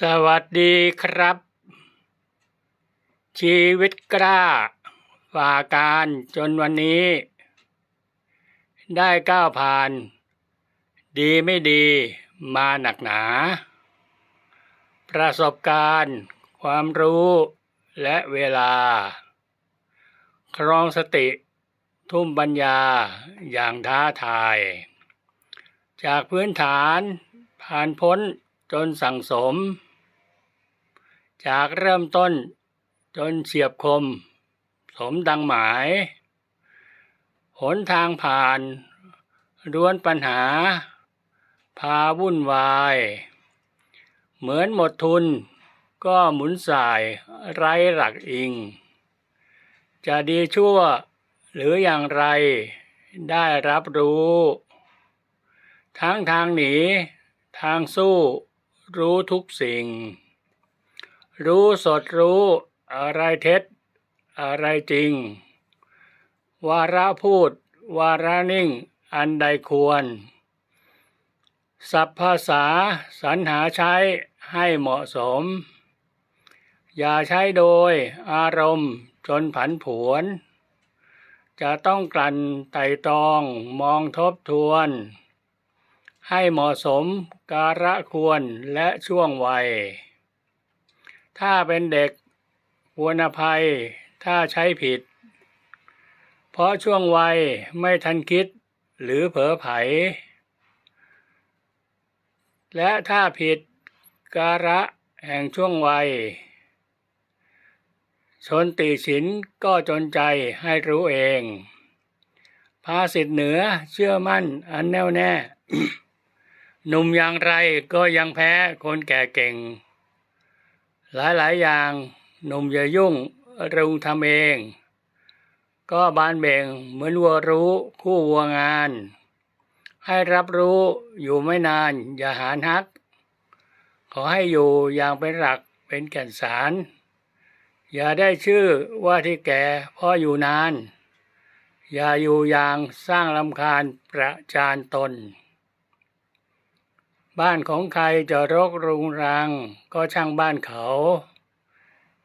สวัสดีครับ ชีวิตกล้าฝ่าการจนวันนี้ ได้ก้าวผ่าน ดีไม่ดีมาหนักหนา ประสบการณ์ ความรู้และเวลา ครองสติทุ่มปัญญาอย่างท้าทาย จากพื้นฐานผ่านพ้นจนสั่งสม จากเริ่มต้นจนเฉียบคม สมดังหมาย หนทางผ่านร้วนปัญหา พาวุ่นวาย เหมือนหมดทุน ก็หมุนสายไร้หลักอิง จะดีชั่วหรืออย่างไรได้รับรู้ ทั้งทางหนี ทางสู้รู้ทุกสิ่ง รู้สดรู้อะไรเท็จ อะไรจริง วาระพูด วาระนิ่ง อันใดควร สับภาษาสรรหาใช้ให้เหมาะสม อย่าใช้โดยอารมณ์จนผันผวน จะต้องกลั่นไต่ตองมองทบทวน ให้เหมาะสมการะควรและช่วงวัย ถ้าเป็นเด็กควรอภัย ถ้าใช้ผิด เพราะช่วงวัยไม่ทันคิดหรือเผลอไผ และถ้าผิดการะแห่งช่วงวัย ชนติฉินก็จนใจให้รู้เอง ภาสิทธิเหนือเชื่อมั่นอันแน่วแน่ หนุ่มอย่างไรก็ยังแพ้คนแก่เก่ง หลายๆอย่างหนุ่มอย่ายุ่งรุงทำเอง ก็บานเบ่งเหมือนวัวรู้คู่วัวงาน ให้รับรู้อยู่ไม่นานอย่าหานฮัก ขอให้อยู่อย่างเป็นหลักเป็นแก่นสาร อย่าได้ชื่อว่าที่แก่เพราะอยู่นาน อย่าอยู่อย่างสร้างลำคาญประจานตน บ้านของใครจะรกรุงรัง ก็ช่างบ้านเขา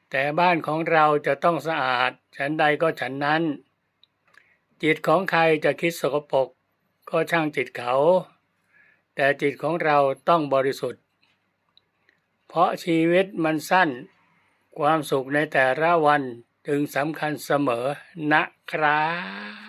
แต่บ้านของเราจะต้องสะอาด ฉันใดก็ฉันนั้น จิตของใครจะคิดสกปรกก็ช่างจิตเขา แต่จิตของเราต้องบริสุทธิ์ เพราะชีวิตมันสั้น ความสุขในแต่ละวันถึงสำคัญเสมอนะครับ